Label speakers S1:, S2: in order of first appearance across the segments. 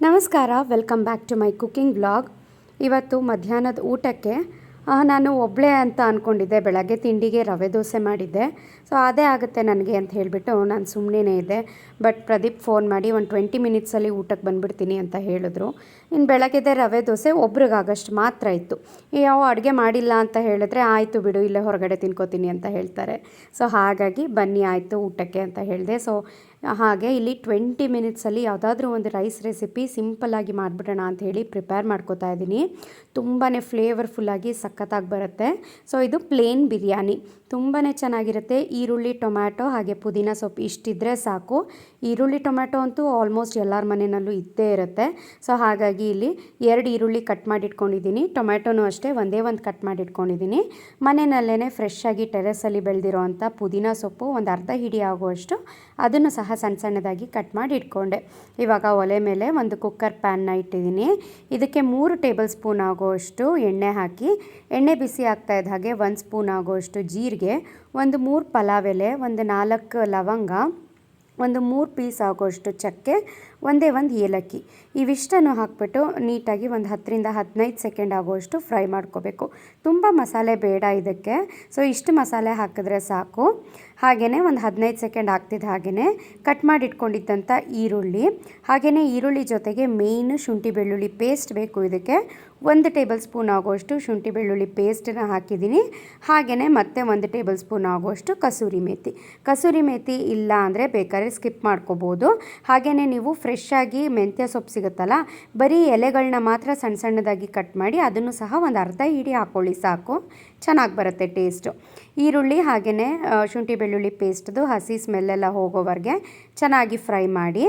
S1: ನಮಸ್ಕಾರ welcome back to my cooking blog ಇವತ್ತು ಮಧ್ಯಾಹ್ನದ ಊಟಕ್ಕೆ ನಾನು ಒಬ್ಬಳೇ ಅಂತ ಅಂದ್ಕೊಂಡಿದ್ದೆ ಬೆಳಗ್ಗೆ ತಿಂಡಿಗೆ ರವೆ ದೋಸೆ ಮಾಡಿದ್ದೆ. ಸೊ ಅದೇ ಆಗುತ್ತೆ ನನಗೆ ಅಂತ ಹೇಳಿಬಿಟ್ಟು ನಾನು ಸುಮ್ಮನೆ ಇದ್ದೆ. ಬಟ್ ಪ್ರದೀಪ್ ಫೋನ್ ಮಾಡಿ ಒಂದು ಟ್ವೆಂಟಿ ಮಿನಿಟ್ಸಲ್ಲಿ ಊಟಕ್ಕೆ ಬಂದುಬಿಡ್ತೀನಿ ಅಂತ ಹೇಳಿದ್ರು. ಇನ್ನು ಬೆಳಗ್ಗೆದೆ ರವೆ ದೋಸೆ ಒಬ್ರಿಗಾಗಷ್ಟು ಮಾತ್ರ ಇತ್ತು. ಯಾವ ಅಡುಗೆ ಮಾಡಿಲ್ಲ ಅಂತ ಹೇಳಿದ್ರೆ ಆಯಿತು ಬಿಡು, ಇಲ್ಲೇ ಹೊರಗಡೆ ತಿನ್ಕೋತೀನಿ ಅಂತ ಹೇಳ್ತಾರೆ. ಸೊ ಹಾಗಾಗಿ ಬನ್ನಿ ಆಯಿತು ಊಟಕ್ಕೆ ಅಂತ ಹೇಳಿದೆ. ಸೊ ಹಾಗೆ ಇಲ್ಲಿ ಟ್ವೆಂಟಿ ಮಿನಿಟ್ಸಲ್ಲಿ ಯಾವುದಾದ್ರೂ ಒಂದು ರೈಸ್ ರೆಸಿಪಿ ಸಿಂಪಲ್ಲಾಗಿ ಮಾಡಿಬಿಡೋಣ ಅಂತ ಹೇಳಿ ಪ್ರಿಪೇರ್ ಮಾಡ್ಕೋತಾ ಇದ್ದೀನಿ. ತುಂಬಾ ಫ್ಲೇವರ್ಫುಲ್ಲಾಗಿ ಸಖತ್ತಾಗಿ ಬರುತ್ತೆ. ಸೊ ಇದು ಪ್ಲೇನ್ ಬಿರಿಯಾನಿ. ತುಂಬಾ ಚೆನ್ನಾಗಿರುತ್ತೆ. ಈರುಳ್ಳಿ, ಟೊಮ್ಯಾಟೊ ಹಾಗೆ ಪುದೀನ ಸೊಪ್ಪು ಇಷ್ಟಿದ್ರೆ ಸಾಕು. ಈರುಳ್ಳಿ, ಟೊಮ್ಯಾಟೊ ಅಂತೂ ಆಲ್ಮೋಸ್ಟ್ ಎಲ್ಲರ ಮನೆಯಲ್ಲೂ ಇದ್ದೇ ಇರುತ್ತೆ. ಸೊ ಹಾಗಾಗಿ ಇಲ್ಲಿ ಎರಡು ಈರುಳ್ಳಿ ಕಟ್ ಮಾಡಿಟ್ಕೊಂಡಿದ್ದೀನಿ. ಟೊಮ್ಯಾಟೊನೂ ಅಷ್ಟೇ, ಒಂದೇ ಒಂದು ಕಟ್ ಮಾಡಿಟ್ಕೊಂಡಿದ್ದೀನಿ. ಮನೆಯಲ್ಲೇ ಫ್ರೆಶ್ ಆಗಿ ಟೆರೆಸಲ್ಲಿ ಬೆಳೆದಿರೋ ಅಂಥ ಪುದೀನ ಸೊಪ್ಪು ಒಂದು ಅರ್ಧ ಹಿಡಿ ಆಗುವಷ್ಟು ಅದನ್ನು ಸಹ ಸಣ್ಣ ಸಣ್ಣದಾಗಿ ಕಟ್ ಮಾಡಿ ಇಟ್ಕೊಂಡೆ ಇವಾಗ ಒಲೆ ಮೇಲೆ ಒಂದು ಕುಕ್ಕರ್ ಪ್ಯಾನ್ನ ಇಟ್ಟಿದ್ದೀನಿ. ಇದಕ್ಕೆ ಮೂರು ಟೇಬಲ್ ಸ್ಪೂನ್ ಆಗುವಷ್ಟು ಎಣ್ಣೆ ಹಾಕಿ. ಎಣ್ಣೆ ಬಿಸಿ ಆಗ್ತಾ ಇದ್ದ ಹಾಗೆ ಒಂದು ಸ್ಪೂನ್ ಆಗುವಷ್ಟು ಜೀರಿಗೆ, ಒಂದು ಮೂರು ಎಲೆ ಒಂದು ನಾಲ್ಕು ಲವಂಗ ಒಂದು ಮೂರು ಪೀಸ್ ಆಗೋಷ್ಟು ಚಕ್ಕೆ ಒಂದೇ ಒಂದು ಏಲಕ್ಕಿ. ಇವಿಷ್ಟನ್ನು ಹಾಕ್ಬಿಟ್ಟು ನೀಟಾಗಿ ಒಂದು ಹತ್ತರಿಂದ ಹದಿನೈದು ಸೆಕೆಂಡ್ ಆಗುವಷ್ಟು ಫ್ರೈ ಮಾಡ್ಕೋಬೇಕು. ತುಂಬ ಮಸಾಲೆ ಬೇಡ ಇದಕ್ಕೆ. ಸೊ ಇಷ್ಟು ಮಸಾಲೆ ಹಾಕಿದ್ರೆ ಸಾಕು. ಹಾಗೆಯೇ ಒಂದು ಹದಿನೈದು ಸೆಕೆಂಡ್ ಆಗ್ತಿದ್ದ ಹಾಗೆಯೇ ಕಟ್ ಮಾಡಿಟ್ಕೊಂಡಿದ್ದಂಥ ಈರುಳ್ಳಿ. ಹಾಗೆಯೇ ಈರುಳ್ಳಿ ಜೊತೆಗೆ ಮೇಯ್ನು ಶುಂಠಿ ಬೆಳ್ಳುಳ್ಳಿ ಪೇಸ್ಟ್ ಬೇಕು ಇದಕ್ಕೆ. ಒಂದು ಟೇಬಲ್ ಸ್ಪೂನ್ ಆಗುವಷ್ಟು ಶುಂಠಿ ಬೆಳ್ಳುಳ್ಳಿ ಪೇಸ್ಟನ್ನ ಹಾಕಿದ್ದೀನಿ. ಹಾಗೆಯೇ ಮತ್ತೆ ಒಂದು ಟೇಬಲ್ ಸ್ಪೂನ್ ಆಗುವಷ್ಟು ಕಸೂರಿ ಮೇಥಿ ಕಸೂರಿ ಮೇಥಿ ಇಲ್ಲ ಅಂದರೆ ಬೇಕಾದ್ರೆ ಸ್ಕಿಪ್ ಮಾಡ್ಕೋಬೋದು. ಹಾಗೆಯೇ ನೀವು ಫ್ರೆಶ್ ಆಗಿ ಮೆಂತ್ಯ ಸೊಪ್ಪು ಸಿಗುತ್ತಲ್ಲ, ಬರೀ ಎಲೆಗಳನ್ನ ಮಾತ್ರ ಸಣ್ಣ ಸಣ್ಣದಾಗಿ ಕಟ್ ಮಾಡಿ ಅದನ್ನು ಸಹ ಒಂದು ಅರ್ಧ ಹಿಡಿ ಹಾಕ್ಕೊಳ್ಳಿ ಸಾಕು. ಚೆನ್ನಾಗಿ ಬರುತ್ತೆ ಟೇಸ್ಟು. ಈರುಳ್ಳಿ ಹಾಗೆಯೇ ಶುಂಠಿ ಬೆಳ್ಳುಳ್ಳಿ ಪೇಸ್ಟ್ದು ಹಸಿ ಸ್ಮೆಲ್ಲೆಲ್ಲ ಹೋಗೋವರೆಗೆ ಚೆನ್ನಾಗಿ ಫ್ರೈ ಮಾಡಿ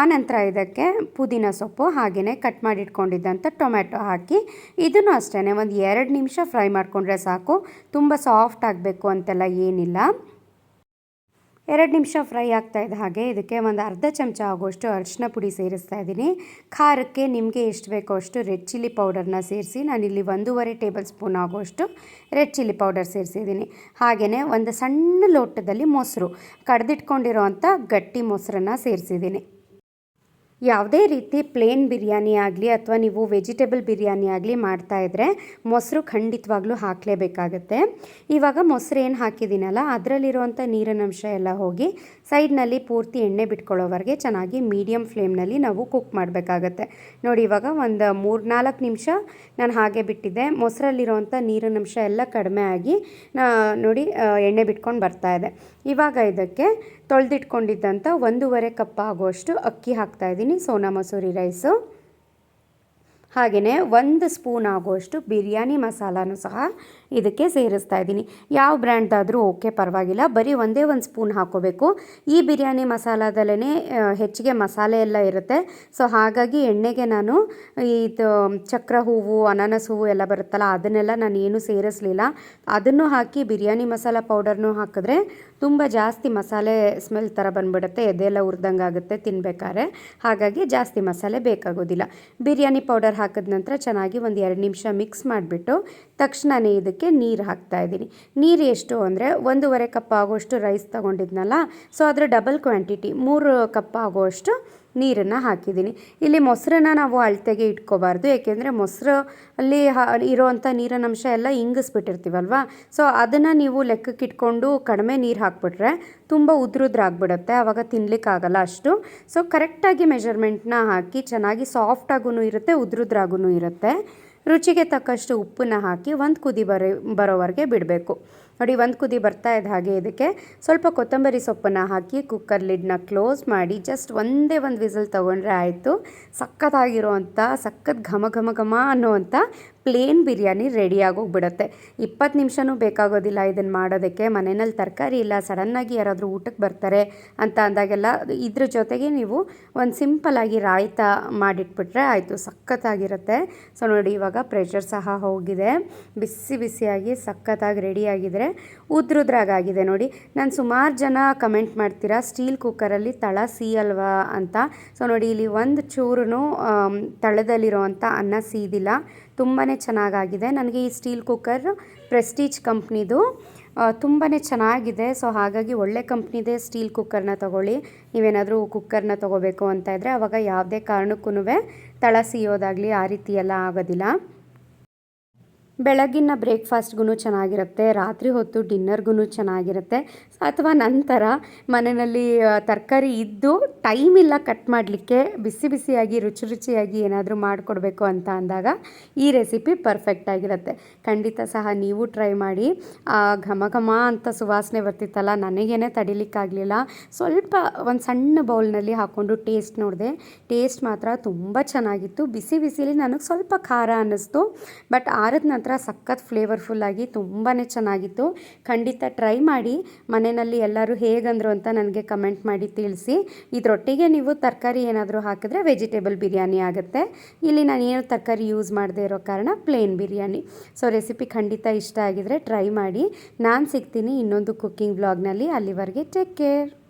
S1: ಆನಂತರ ಇದಕ್ಕೆ ಪುದೀನ ಸೊಪ್ಪು ಹಾಗೆಯೇ ಕಟ್ ಮಾಡಿಟ್ಕೊಂಡಿದ್ದಂಥ ಟೊಮ್ಯಾಟೊ ಹಾಕಿ, ಇದನ್ನು ಅಷ್ಟೇ ಒಂದು ಎರಡು ನಿಮಿಷ ಫ್ರೈ ಮಾಡಿಕೊಂಡ್ರೆ ಸಾಕು. ತುಂಬ ಸಾಫ್ಟ್ ಆಗಬೇಕು ಅಂತೆಲ್ಲ ಏನಿಲ್ಲ. ಎರಡು ನಿಮಿಷ ಫ್ರೈ ಆಗ್ತಾ ಇದ್ದ ಹಾಗೆ ಇದಕ್ಕೆ ಒಂದು ಅರ್ಧ ಚಮಚ ಆಗುವಷ್ಟು ಅರಿಶಿನ ಪುಡಿ ಸೇರಿಸ್ತಾ ಇದ್ದೀನಿ. ಖಾರಕ್ಕೆ ನಿಮಗೆ ಎಷ್ಟು ಬೇಕೋ ಅಷ್ಟು ರೆಡ್ ಚಿಲ್ಲಿ ಪೌಡರ್ನ ಸೇರಿಸಿ ನಾನಿಲ್ಲಿ ಒಂದೂವರೆ ಟೇಬಲ್ ಸ್ಪೂನ್ ಆಗುವಷ್ಟು ರೆಡ್ ಚಿಲ್ಲಿ ಪೌಡರ್ ಸೇರಿಸಿದ್ದೀನಿ ಹಾಗೆಯೇ ಒಂದು ಸಣ್ಣ ಲೋಟದಲ್ಲಿ ಮೊಸರು ಕಡ್ದಿಟ್ಕೊಂಡಿರೋ ಗಟ್ಟಿ ಮೊಸರನ್ನು ಸೇರಿಸಿದ್ದೀನಿ ಯಾವುದೇ ರೀತಿ ಪ್ಲೇನ್ ಬಿರಿಯಾನಿ ಆಗಲಿ ಅಥವಾ ನೀವು ವೆಜಿಟೇಬಲ್ ಬಿರಿಯಾನಿ ಆಗಲಿ ಮಾಡ್ತಾಯಿದ್ರೆ ಮೊಸರು ಖಂಡಿತವಾಗ್ಲೂ ಹಾಕಲೇಬೇಕಾಗತ್ತೆ. ಇವಾಗ ಮೊಸರು ಏನು ಹಾಕಿದ್ದೀನಲ್ಲ ಅದರಲ್ಲಿರುವಂಥ ನೀರಿನಂಶ ಎಲ್ಲ ಹೋಗಿ ಸೈಡ್ನಲ್ಲಿ ಪೂರ್ತಿ ಎಣ್ಣೆ ಬಿಟ್ಕೊಳ್ಳೋವರೆಗೆ ಚೆನ್ನಾಗಿ ಮೀಡಿಯಮ್ ಫ್ಲೇಮ್ನಲ್ಲಿ ನಾವು ಕುಕ್ ಮಾಡಬೇಕಾಗತ್ತೆ. ನೋಡಿ, ಇವಾಗ ಒಂದು ಮೂರು ನಾಲ್ಕು ನಿಮಿಷ ನಾನು ಹಾಗೆ ಬಿಟ್ಟಿದ್ದೆ. ಮೊಸರಲ್ಲಿರುವಂಥ ನೀರಿನಂಶ ಎಲ್ಲ ಕಡಿಮೆ ಆಗಿ ನೋಡಿ ಎಣ್ಣೆ ಬಿಟ್ಕೊಂಡು ಬರ್ತಾ ಇದೆ. ಇವಾಗ ಇದಕ್ಕೆ ತೊಳೆದಿಟ್ಕೊಂಡಿದ್ದಂಥ ಒಂದೂವರೆ ಕಪ್ ಆಗುವಷ್ಟು ಅಕ್ಕಿ ಹಾಕ್ತಾ ಇದ್ದೀನಿ, ಸೋನಾ ಮಸೂರಿ ರೈಸು. ಹಾಗೆಯೇ ಒಂದು ಸ್ಪೂನ್ ಆಗುವಷ್ಟು ಬಿರಿಯಾನಿ ಮಸಾಲಾನು ಸಹ ಇದಕ್ಕೆ ಸೇರಿಸ್ತಾ ಇದ್ದೀನಿ. ಯಾವ ಬ್ರ್ಯಾಂಡ್ದಾದರೂ ಓಕೆ, ಪರವಾಗಿಲ್ಲ. ಬರೀ ಒಂದೇ ಒಂದು ಸ್ಪೂನ್ ಹಾಕೋಬೇಕು. ಈ ಬಿರಿಯಾನಿ ಮಸಾಲದಲ್ಲೇ ಹೆಚ್ಚಿಗೆ ಮಸಾಲೆ ಎಲ್ಲ ಇರುತ್ತೆ. ಸೊ, ಹಾಗಾಗಿ ಎಣ್ಣೆಗೆ ನಾನು ಇದು ಚಕ್ರ ಹೂವು, ಅನಾನಸ್ ಹೂವು ಎಲ್ಲ ಬರುತ್ತಲ್ಲ, ಅದನ್ನೆಲ್ಲ ನಾನು ಏನು ಸೇರಿಸಲಿಲ್ಲ. ಅದನ್ನು ಹಾಕಿ ಬಿರಿಯಾನಿ ಮಸಾಲ ಪೌಡರ್ನು ಹಾಕಿದ್ರೆ ತುಂಬ ಜಾಸ್ತಿ ಮಸಾಲೆ ಸ್ಮೆಲ್ ಥರ ಬಂದ್ಬಿಡುತ್ತೆ ಎದೆಲ್ಲ ಉರ್ದಂಗೆ ಆಗುತ್ತೆ, ತಿನ್ಬೇಕಾದ್ರೆ. ಹಾಗಾಗಿ ಜಾಸ್ತಿ ಮಸಾಲೆ ಬೇಕಾಗೋದಿಲ್ಲ. ಬಿರಿಯಾನಿ ಪೌಡರ್ ಹಾಕಿದ ನಂತರ ಚೆನ್ನಾಗಿ ಒಂದು ಎರಡು ನಿಮಿಷ ಮಿಕ್ಸ್ ಮಾಡಿಬಿಟ್ಟು ತಕ್ಷಣವೇ ಇದಕ್ಕೆ ನೀರು ಹಾಕ್ತಾ ಇದ್ದೀನಿ. ನೀರು ಎಷ್ಟು ಅಂದರೆ ಒಂದೂವರೆ ಕಪ್ ಆಗೋಷ್ಟು ರೈಸ್ ತೊಗೊಂಡಿದ್ನಲ್ಲ ಸೊ ಅದರ ಡಬಲ್ ಕ್ವಾಂಟಿಟಿ ಮೂರು ಕಪ್ ಆಗೋಷ್ಟು ನೀರನ್ನು ಹಾಕಿದ್ದೀನಿ. ಇಲ್ಲಿ ಮೊಸರನ್ನ ನಾವು ಅಳತೆಗೆ ಇಟ್ಕೋಬಾರ್ದು, ಏಕೆಂದರೆ ಮೊಸರು ಅಲ್ಲಿ ಇರೋವಂಥ ನೀರಿನಂಶ ಎಲ್ಲ ಇಂಗಿಸ್ಬಿಟ್ಟಿರ್ತೀವಲ್ವ? ಸೊ ಅದನ್ನು ನೀವು ಲೆಕ್ಕಕ್ಕೆ ಇಟ್ಕೊಂಡು ಕಡಿಮೆ ನೀರು ಹಾಕ್ಬಿಟ್ರೆ ತುಂಬ ಉದ್ರುದ್ರಾಗ್ಬಿಡುತ್ತೆ ಆವಾಗ ತಿನ್ನಲಿಕ್ಕಾಗಲ್ಲ ಅಷ್ಟು. ಸೊ ಕರೆಕ್ಟಾಗಿ ಮೆಜರ್ಮೆಂಟ್ನ ಹಾಕಿ ಚೆನ್ನಾಗಿ ಸಾಫ್ಟಾಗೂ ಇರುತ್ತೆ ಉದ್ರುದ್ರಾಗೂ ಇರುತ್ತೆ. ರುಚಿಗೆ ತಕ್ಕಷ್ಟು ಉಪ್ಪನ್ನ ಹಾಕಿ ಒಂದು ಕುದಿ ಬರೋ, ಬರೋವರೆಗೆ ಬಿಡಬೇಕು. ನೋಡಿ, ಒಂದು ಕುದಿ ಬರ್ತಾ ಇದ್ದ ಹಾಗೆ ಇದಕ್ಕೆ ಸ್ವಲ್ಪ ಕೊತ್ತಂಬರಿ ಸೊಪ್ಪನ್ನು ಹಾಕಿ ಕುಕ್ಕರ್ ಲಿಡ್ನ ಕ್ಲೋಸ್ ಮಾಡಿ ಜಸ್ಟ್ ಒಂದೇ ಒಂದು ವಿಸಲ್ ತೊಗೊಂಡ್ರೆ ಆಯಿತು. ಸಖತ್ತಾಗಿರೋವಂಥ ಸಖತ್ ಘಮ ಘಮ ಘಮ ಅನ್ನೋವಂಥ ಪ್ಲೇನ್ ಬಿರಿಯಾನಿ ರೆಡಿಯಾಗೋಗ್ಬಿಡುತ್ತೆ. ಇಪ್ಪತ್ತು ನಿಮಿಷನೂ ಬೇಕಾಗೋದಿಲ್ಲ ಇದನ್ನು ಮಾಡೋದಕ್ಕೆ. ಮನೆಯಲ್ಲಿ ತರಕಾರಿ ಇಲ್ಲ, ಸಡನ್ನಾಗಿ ಯಾರಾದರೂ ಊಟಕ್ಕೆ ಬರ್ತಾರೆ ಅಂತ ಅಂದಾಗೆಲ್ಲ ಇದ್ರ ಜೊತೆಗೆ ನೀವು ಒಂದು ಸಿಂಪಲ್ಲಾಗಿ ರಾಯ್ತ ಮಾಡಿಟ್ಬಿಟ್ರೆ ಆಯಿತು, ಸಖತ್ತಾಗಿರುತ್ತೆ. ಸೊ ನೋಡಿ, ಇವಾಗ ಪ್ರೆಷರ್ ಸಹ ಹೋಗಿದೆ. ಬಿಸಿ ಬಿಸಿಯಾಗಿ ಸಖತ್ತಾಗಿ ರೆಡಿಯಾಗಿದ್ರೆ ಉದ್ರುದ್ರಾಗಾಗಿದೆ ನೋಡಿ. ನಾನು ಸುಮಾರು ಜನ ಕಮೆಂಟ್ ಮಾಡ್ತೀರಾ, ಸ್ಟೀಲ್ ಕುಕ್ಕರಲ್ಲಿ ತಳ ಅಲ್ವಾ ಅಂತ. ಸೊ ನೋಡಿ, ಇಲ್ಲಿ ಒಂದು ಚೂರು ತಳದಲ್ಲಿರುವಂಥ ಅನ್ನ ಸೀದಿಲ್ಲ. ತುಂಬಾ ಚೆನ್ನಾಗಾಗಿದೆ. ನನಗೆ ಈ ಸ್ಟೀಲ್ ಕುಕ್ಕರ್ ಪ್ರೆಸ್ಟೀಜ್ ಕಂಪ್ನಿದು ತುಂಬಾ ಚೆನ್ನಾಗಿದೆ. ಸೊ, ಹಾಗಾಗಿ ಒಳ್ಳೆ ಕಂಪ್ನಿದೇ ಸ್ಟೀಲ್ ಕುಕ್ಕರ್ನ ತೊಗೊಳ್ಳಿ. ನೀವೇನಾದರೂ ಕುಕ್ಕರ್ನ ತೊಗೋಬೇಕು ಅಂತ ಇದ್ದರೆ ಆವಾಗ ಯಾವುದೇ ಕಾರಣಕ್ಕೂ ತಳ ಸಿಯೋದಾಗಲಿ ಆ ರೀತಿ ಎಲ್ಲ ಆಗೋದಿಲ್ಲ. ಬೆಳಗಿನ ಬ್ರೇಕ್ಫಾಸ್ಟ್ಗೂ ಚೆನ್ನಾಗಿರುತ್ತೆ, ರಾತ್ರಿ ಹೊತ್ತು ಡಿನ್ನರ್ಗೂ ಚೆನ್ನಾಗಿರುತ್ತೆ, ಅಥವಾ ನಂತರ ಮನೆಯಲ್ಲಿ ತರಕಾರಿ ಇದ್ದು ಟೈಮ್ ಇಲ್ಲ ಕಟ್ ಮಾಡಲಿಕ್ಕೆ, ಬಿಸಿ ಬಿಸಿಯಾಗಿ, ರುಚಿ ರುಚಿಯಾಗಿ ಏನಾದರೂ ಮಾಡಿಕೊಡ್ಬೇಕು ಅಂತ ಅಂದಾಗ ಈ ರೆಸಿಪಿ ಪರ್ಫೆಕ್ಟ್ ಆಗಿರುತ್ತೆ. ಖಂಡಿತ ಸಹ ನೀವು ಟ್ರೈ ಮಾಡಿ. ಘಮ ಘಮ ಅಂತ ಸುವಾಸನೆ ಬರ್ತಿತ್ತಲ್ಲ, ನನಗೇನೆ ತಡಿಲಿಕ್ಕಾಗಲಿಲ್ಲ. ಸ್ವಲ್ಪ ಒಂದು ಸಣ್ಣ ಬೌಲ್ನಲ್ಲಿ ಹಾಕ್ಕೊಂಡು ಟೇಸ್ಟ್ ನೋಡಿದೆ. ಟೇಸ್ಟ್ ಮಾತ್ರ ತುಂಬ ಚೆನ್ನಾಗಿತ್ತು. ಬಿಸಿ ಬಿಸಿಲಿ ನನಗೆ ಸ್ವಲ್ಪ ಖಾರ ಅನ್ನಿಸ್ತು. ಬಟ್ ಆರದ ನಂತರ ಸಖತ್ ಫ್ಲೇವರ್ಫುಲ್ಲಾಗಿ ತುಂಬಾ ಚೆನ್ನಾಗಿತ್ತು. ಖಂಡಿತ ಟ್ರೈ ಮಾಡಿ. ಮನೆಯಲ್ಲಿ ಎಲ್ಲರೂ ಹೇಗಂದರು ಅಂತ ನನಗೆ ಕಮೆಂಟ್ ಮಾಡಿ ತಿಳಿಸಿ. ಇದರೊಟ್ಟಿಗೆ ನೀವು ತರಕಾರಿ ಏನಾದರೂ ಹಾಕಿದ್ರೆ ವೆಜಿಟೇಬಲ್ ಬಿರಿಯಾನಿ ಆಗುತ್ತೆ. ಇಲ್ಲಿ ನಾನು ಏನು ತರಕಾರಿ ಯೂಸ್ ಮಾಡದೇ ಇರೋ ಕಾರಣ ಪ್ಲೇನ್ ಬಿರಿಯಾನಿ. ಸೊ ರೆಸಿಪಿ ಖಂಡಿತ ಇಷ್ಟ ಆಗಿದರೆ ಟ್ರೈ ಮಾಡಿ. ನಾನು ಸಿಗ್ತೀನಿ ಇನ್ನೊಂದು ಕುಕ್ಕಿಂಗ್ ಬ್ಲಾಗ್ನಲ್ಲಿ ಅಲ್ಲಿವರೆಗೆ ಟೇಕ್ ಕೇರ್